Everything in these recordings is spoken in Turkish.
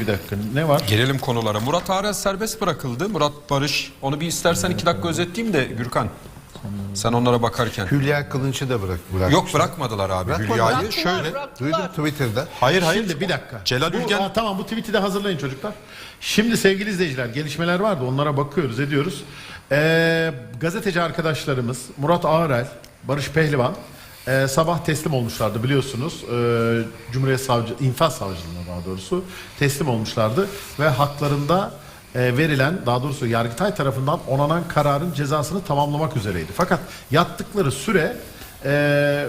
Bir dakika ne var? Gelelim konulara. Murat Arel serbest bırakıldı. Murat Barış. Onu bir istersen iki dakika özetleyeyim de Gürkan. Sen onlara bakarken. Hülya Kılınç'ı da bırak, bırak. Yok bırakmadılar abi. Hülya'yı. Bıraktılar, Şöyle. bıraktılar. Duydum Twitter'da. Hayır hayır. Şimdi bir dakika. Celal Bu- Ülgen- Aa, tamam bu tweet'i de hazırlayın çocuklar. Şimdi sevgili izleyiciler gelişmeler vardı onlara bakıyoruz ediyoruz. Ee, gazeteci arkadaşlarımız Murat Ağrel, Barış Pehlivan e, sabah teslim olmuşlardı biliyorsunuz. Ee, Cumhuriyet Savcı, İnfaz Savcılığına daha doğrusu teslim olmuşlardı. Ve haklarında e, verilen daha doğrusu Yargıtay tarafından onanan kararın cezasını tamamlamak üzereydi. Fakat yattıkları süre e,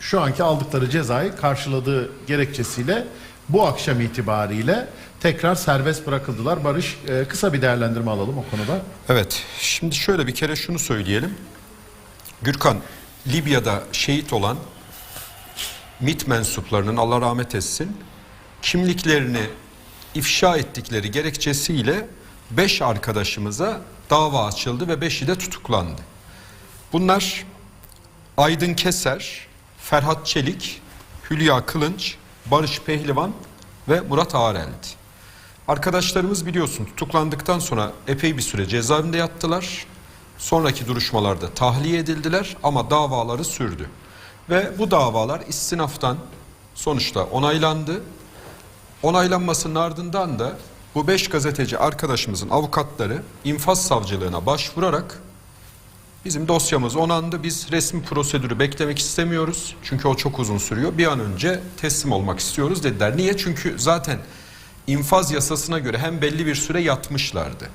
şu anki aldıkları cezayı karşıladığı gerekçesiyle bu akşam itibariyle tekrar serbest bırakıldılar. Barış e, kısa bir değerlendirme alalım o konuda. Evet. Şimdi şöyle bir kere şunu söyleyelim. Gürkan, Libya'da şehit olan MİT mensuplarının Allah rahmet etsin kimliklerini ifşa ettikleri gerekçesiyle 5 arkadaşımıza dava açıldı ve 5'i de tutuklandı. Bunlar Aydın Keser, Ferhat Çelik, Hülya Kılınç, Barış Pehlivan ve Murat Ağrel'di. Arkadaşlarımız biliyorsun tutuklandıktan sonra epey bir süre cezaevinde yattılar. Sonraki duruşmalarda tahliye edildiler ama davaları sürdü. Ve bu davalar istinaftan sonuçta onaylandı. Onaylanmasının ardından da bu beş gazeteci arkadaşımızın avukatları infaz savcılığına başvurarak bizim dosyamız onandı. Biz resmi prosedürü beklemek istemiyoruz. Çünkü o çok uzun sürüyor. Bir an önce teslim olmak istiyoruz dediler. Niye? Çünkü zaten infaz yasasına göre hem belli bir süre yatmışlardı.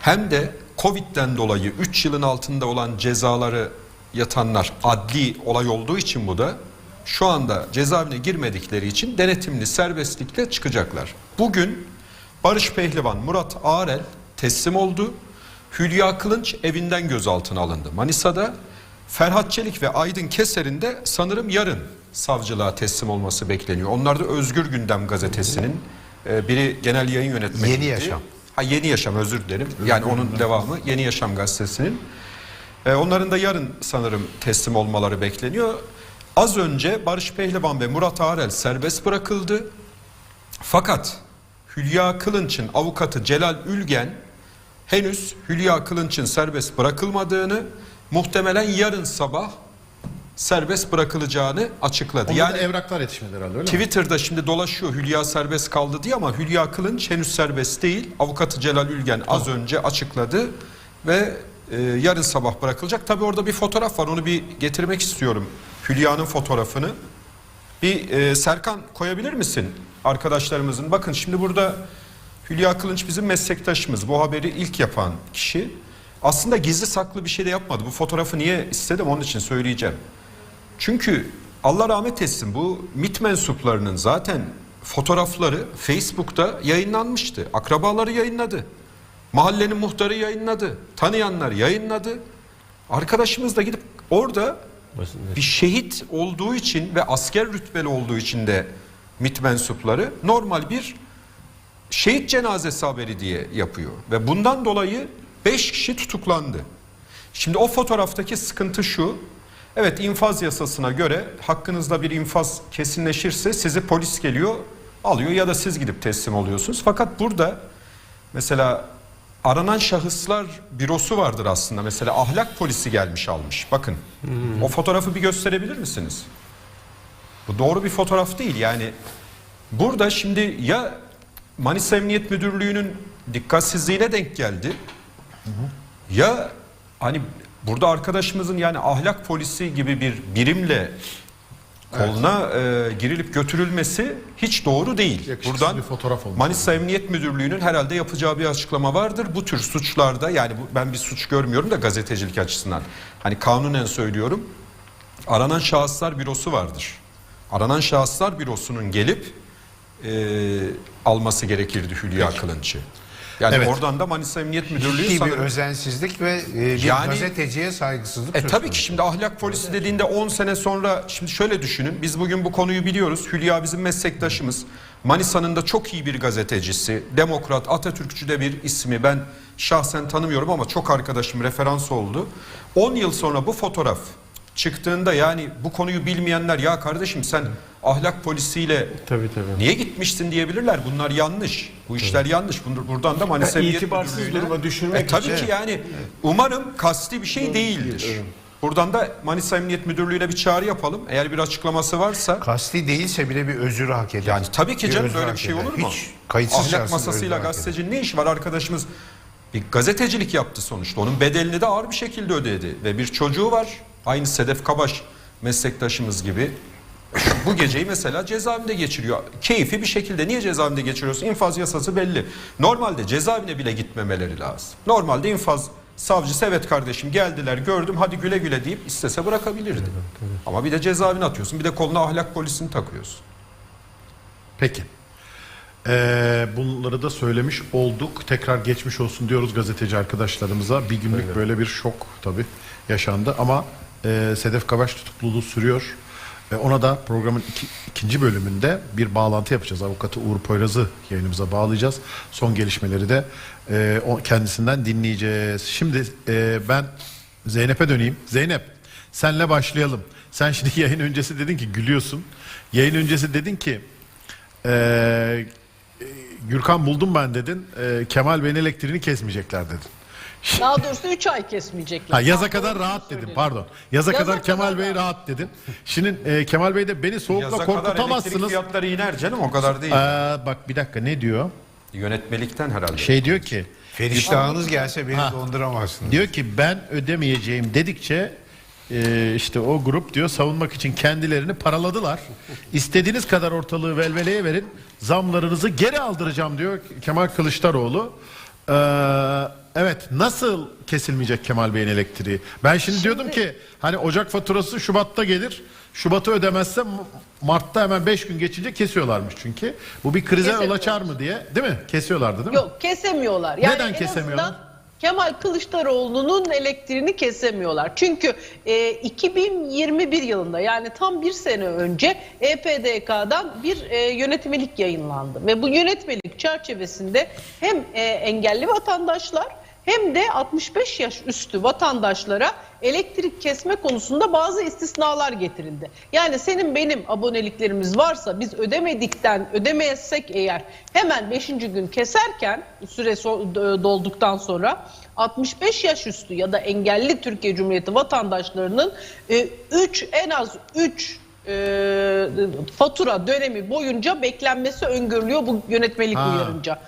Hem de Covid'den dolayı 3 yılın altında olan cezaları yatanlar adli olay olduğu için bu da şu anda cezaevine girmedikleri için denetimli serbestlikle çıkacaklar. Bugün Barış Pehlivan, Murat Ağrel teslim oldu. Hülya Kılınç evinden gözaltına alındı. Manisa'da Ferhat Çelik ve Aydın Keser'in de sanırım yarın savcılığa teslim olması bekleniyor. Onlar da Özgür Gündem gazetesinin e, biri genel yayın yönetmeni. Yeni Yaşam. Ha Yeni Yaşam özür dilerim. Yani onun devamı Yeni Yaşam gazetesinin. Ee, onların da yarın sanırım teslim olmaları bekleniyor. Az önce Barış Pehlivan ve Murat Arel serbest bırakıldı. Fakat Hülya Kılınç'ın avukatı Celal Ülgen henüz Hülya Kılınç'ın serbest bırakılmadığını muhtemelen yarın sabah serbest bırakılacağını açıkladı. Onda yani evraklar yetişmedi herhalde öyle mi? Twitter'da şimdi dolaşıyor Hülya serbest kaldı diye ama Hülya Kılınç henüz serbest değil. Avukatı Celal Ülgen az önce açıkladı ve e, yarın sabah bırakılacak. Tabi orada bir fotoğraf var onu bir getirmek istiyorum. Hülya'nın fotoğrafını. Bir e, Serkan koyabilir misin arkadaşlarımızın? Bakın şimdi burada Hülya Kılınç bizim meslektaşımız. Bu haberi ilk yapan kişi. Aslında gizli saklı bir şey de yapmadı. Bu fotoğrafı niye istedim onun için söyleyeceğim. Çünkü Allah rahmet etsin bu MİT mensuplarının zaten fotoğrafları Facebook'ta yayınlanmıştı. Akrabaları yayınladı. Mahallenin muhtarı yayınladı. Tanıyanlar yayınladı. Arkadaşımız da gidip orada bir şehit olduğu için ve asker rütbeli olduğu için de MİT mensupları normal bir şehit cenazesi haberi diye yapıyor. Ve bundan dolayı 5 kişi tutuklandı. Şimdi o fotoğraftaki sıkıntı şu. Evet infaz yasasına göre hakkınızda bir infaz kesinleşirse sizi polis geliyor alıyor ya da siz gidip teslim oluyorsunuz. Fakat burada mesela aranan şahıslar bürosu vardır aslında. Mesela ahlak polisi gelmiş almış. Bakın o fotoğrafı bir gösterebilir misiniz? Bu doğru bir fotoğraf değil yani. Burada şimdi ya Manisa Emniyet Müdürlüğü'nün dikkatsizliğine denk geldi. Ya hani burada arkadaşımızın yani ahlak polisi gibi bir birimle koluna e, girilip götürülmesi hiç doğru değil. Yakışıksız Buradan bir fotoğraf olmuş. Manisa Emniyet Müdürlüğü'nün herhalde yapacağı bir açıklama vardır. Bu tür suçlarda yani bu, ben bir suç görmüyorum da gazetecilik açısından. Hani kanunen söylüyorum. Aranan şahıslar bürosu vardır. Aranan şahıslar bürosunun gelip e, alması gerekirdi Hülya Kılınç'ı. Yani Evet. oradan da Manisa Emniyet Müdürlüğü Ciddi bir sanırım- özensizlik ve e, bir Yani- gazeteciye saygısızlık e söz tabii konusu. ki şimdi ahlak polisi dediğinde 10 sene sonra şimdi şöyle düşünün. Biz bugün bu konuyu biliyoruz. Hülya bizim meslektaşımız. Manisa'nın da çok iyi bir gazetecisi. Demokrat, Atatürkçü de bir ismi. Ben şahsen tanımıyorum ama çok arkadaşım referans oldu. 10 yıl sonra bu fotoğraf çıktığında yani bu konuyu bilmeyenler ya kardeşim sen ahlak polisiyle Tabii tabii. niye gitmiştin diyebilirler. Bunlar yanlış. Bu işler yanlış. Bunlar- Buradan da Manisa Yani itibarsız Müdürlüğü'ne- duruma düşürmek E, tabii için. ki yani umarım kasti bir şey değildir. Buradan da Manisa Emniyet Müdürlüğü'ne bir çağrı yapalım. Eğer bir açıklaması varsa Kasti değilse bile bir özürü hak eder. yani tabii ki canım böyle bir şey olur mu? Hiç kayıtsız Ahlak masasıyla gazetecinin ne işi var arkadaşımız? Bir gazetecilik yaptı sonuçta. Onun bedelini de ağır bir şekilde ödedi. Ve bir çocuğu var. Aynı Sedef Kabaş meslektaşımız gibi. Bu geceyi mesela cezaevinde geçiriyor. Keyfi bir şekilde. Niye cezaevinde geçiriyorsun? İnfaz yasası belli. Normalde cezaevine bile gitmemeleri lazım. Normalde infaz savcısı evet kardeşim geldiler gördüm hadi güle güle deyip istese bırakabilirdi. Ama bir de cezaevine atıyorsun. Bir de koluna ahlak polisini takıyorsun. Peki. Ee, bunları da söylemiş olduk. Tekrar geçmiş olsun diyoruz gazeteci arkadaşlarımıza. Bir günlük böyle bir şok tabii yaşandı ama e, Sedef Kabaş tutukluluğu sürüyor. E, ona da programın iki- ikinci bölümünde bir bağlantı yapacağız. Avukatı Uğur Poyraz'ı yayınımıza bağlayacağız. Son gelişmeleri de e, o kendisinden dinleyeceğiz. Şimdi e, ben Zeynep'e döneyim. Zeynep senle başlayalım. Sen şimdi yayın öncesi dedin ki gülüyorsun. Yayın öncesi dedin ki ee, e, Gürkan buldum ben dedin. Ee, Kemal Bey'in elektriğini kesmeyecekler dedin. Daha doğrusu 3 ay kesmeyecekler. Ha, yaza Tam kadar doğru rahat söyledin. dedim pardon. Yaza, Yaza kadar Kemal kadar Bey rahat. rahat dedin. Şimdi e, Kemal Bey de beni soğukla Yaza kadar elektrik korkutamazsınız. fiyatları iner canım o kadar değil. Ee, bak bir dakika ne diyor? Yönetmelikten herhalde. Şey diyor ki Feriştahınız gelse beni Ha. donduramazsınız. diyor ki ben ödemeyeceğim dedikçe e, işte o grup diyor savunmak için kendilerini paraladılar. İstediğiniz kadar ortalığı velveleye verin. Zamlarınızı geri aldıracağım diyor Kemal Kılıçdaroğlu. Ee, evet nasıl kesilmeyecek Kemal Bey'in elektriği? Ben şimdi, diyordum ki hani Ocak faturası Şubat'ta gelir. Şubat'ı ödemezse Mart'ta hemen 5 gün geçince kesiyorlarmış çünkü. Bu bir krize yol açar mı diye değil mi? Kesiyorlardı değil mi? Yok kesemiyorlar. Yani Neden en kesemiyorlar? Kemal Kılıçdaroğlu'nun elektriğini kesemiyorlar. Çünkü e, 2021 yılında yani tam bir sene önce EPDK'dan bir e, yönetmelik yayınlandı. Ve bu yönetmelik çerçevesinde hem e, engelli vatandaşlar hem de 65 yaş üstü vatandaşlara elektrik kesme konusunda bazı istisnalar getirildi. Yani senin benim aboneliklerimiz varsa biz ödemedikten ödemeyesek eğer hemen 5. gün keserken süre dolduktan sonra 65 yaş üstü ya da engelli Türkiye Cumhuriyeti vatandaşlarının 3 en az 3 fatura dönemi boyunca beklenmesi öngörülüyor bu yönetmelik Ha. uyarınca.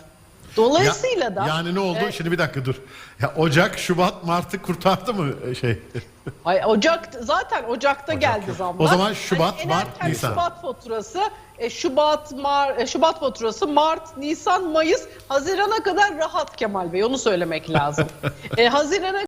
Dolayısıyla Ya- da yani ne oldu? e, Şimdi bir dakika dur. Ya Ocak, Şubat, Mart'ı kurtardı mı şey? Ay Ocak zaten Ocak'ta geldi zamlar. O zaman Şubat, en Mart, Nisan. Şubat faturası e, Şubat Mar e, Şubat faturası Mart, Nisan, Mayıs, Haziran'a kadar rahat Kemal Bey onu söylemek lazım. e, Haziran'a